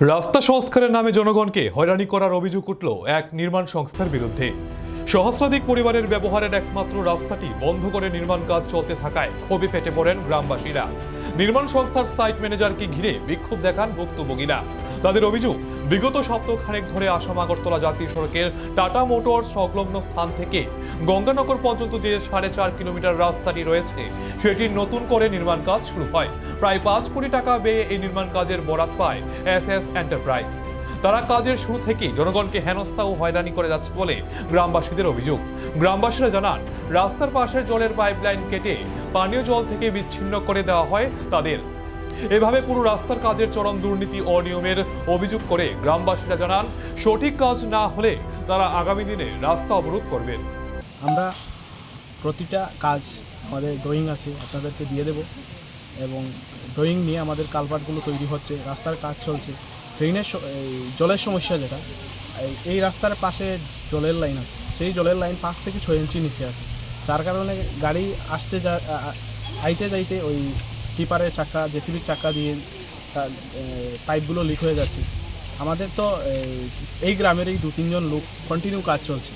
রাস্তা সংস্কারের নামে জনগণকে হয়রানি করার অভিযোগ উঠল এক নির্মাণ সংস্থার বিরুদ্ধে। সহস্রাধিক পরিবারের ব্যবহারের একমাত্র রাস্তাটি বন্ধ করে নির্মাণ কাজ চলতে থাকায় ক্ষোভে ফেটে পড়েন গ্রামবাসীরা। নির্মাণ সংস্থার সাইট ম্যানেজারকে ঘিরে বিক্ষোভ দেখান ভুক্তভোগীরা। তাদের অভিযোগ, বিগত সপ্তাহ খানেক ধরে আসাম আগরতলা জাতীয় সড়কের টাটা মোটর সংলগ্ন স্থান থেকে গঙ্গানগর পর্যন্ত যে সাড়ে চার কিলোমিটার রাস্তাটি রয়েছে সেটির নতুন করে নির্মাণ কাজ শুরু হয়। প্রায় পাঁচ কোটি টাকা ব্যয়ে এই নির্মাণ কাজের বরাত পায় এস এস এন্টারপ্রাইজ। তারা কাজের শুরু থেকেই জনগণকে হেনস্থা ও হয়রানি করে যাচ্ছে বলে গ্রামবাসীদের অভিযোগ। গ্রামবাসীরা জানান, রাস্তার পাশের জলের পাইপলাইন কেটে পানীয় জল থেকে বিচ্ছিন্ন করে দেওয়া হয় তাদের। এভাবে পুরো রাস্তার কাজের চরম দুর্নীতি অনিয়মের অভিযোগ করে গ্রামবাসীরা জানান, সঠিক কাজ না হলে তারা আগামী দিনে রাস্তা অবরোধ করবেন আমরা প্রতিটা কাজ আমাদের ড্রয়িং আছে, আপনাদেরকে দিয়ে দেব। এবং ড্রয়িং নিয়ে আমাদের কালভার্টগুলো তৈরি হচ্ছে, রাস্তার কাজ চলছে। ড্রেনের জলের সমস্যা যেটা, এই- রাস্তার পাশে জলের লাইন আছে। সেই জলের লাইন পাঁচ থেকে ছয় ইঞ্চি নিচে আছে। যার কারণে গাড়ি আসতে যা আইতে যাইতে ওই টিপারের চাকা জেসিবির চাকা দিয়ে পাইপগুলো লিক হয়ে যাচ্ছে। আমাদের তো এই, এই গ্রামেরই দু তিনজন লোক কন্টিনিউ কাজ চলছে।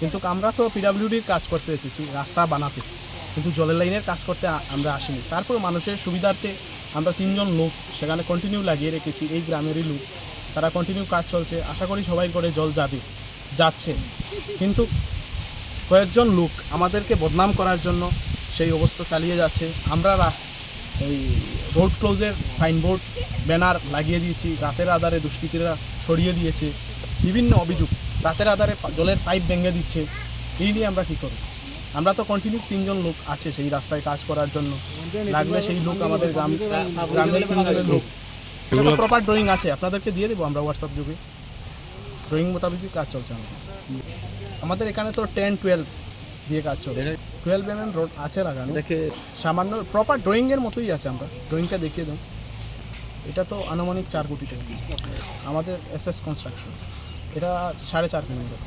কিন্তু আমরা তো পিডাব্লিউডির কাজ করতে এসেছি রাস্তা বানাতে। কিন্তু জলের লাইনের কাজ করতে আমরা আসিনি। তারপর মানুষের সুবিধার্থে আমরা তিনজন লোক সেখানে কন্টিনিউ লাগিয়ে রেখেছি এই গ্রামেরই লোক। তারা কন্টিনিউ কাজ চলছে। আশা করি সবাই করে জল যাবে যাচ্ছে। কিন্তু কয়েকজন লোক আমাদেরকে বদনাম করার জন্য সেই অবস্থা চালিয়ে যাচ্ছে। আমরা এই রোড ক্লোজের সাইনবোর্ড ব্যানার লাগিয়ে দিয়েছি। রাতের আধারে দুষ্কৃতীরা ছড়িয়ে দিয়েছে। বিভিন্ন অভিযোগ রাতের আধারে জলের পাইপ ভেঙে দিচ্ছে। এই নিয়ে আমরা কী করি আমরা তো কন্টিনিউ তিনজন লোক আছে সেই রাস্তায় কাজ করার জন্য। লাগলে সেই লোক আমাদের গ্রাম গ্রামের তিনজনের লোক। প্রপার ড্রয়িং আছে। আপনাদেরকে দিয়ে দেবো আমরা হোয়াটসঅ্যাপ যুগে ড্রয়িং মোতাবেকই কাজ চলছে আমাদের। আমাদের এখানে তো টেন টুয়েলভ দিয়ে কাজ চলে টুয়েলভ এম এম রোড আছে লাগানো। দেখে সামান্য প্রপার ড্রয়িংয়ের মতোই আছে আমরা। ড্রয়িংটা দেখিয়ে দেব এটা তো আনুমানিক চার কোটি টাকা। আমাদের এস এস কনস্ট্রাকশন এটা সাড়ে চার কোটি কিলোমিটার।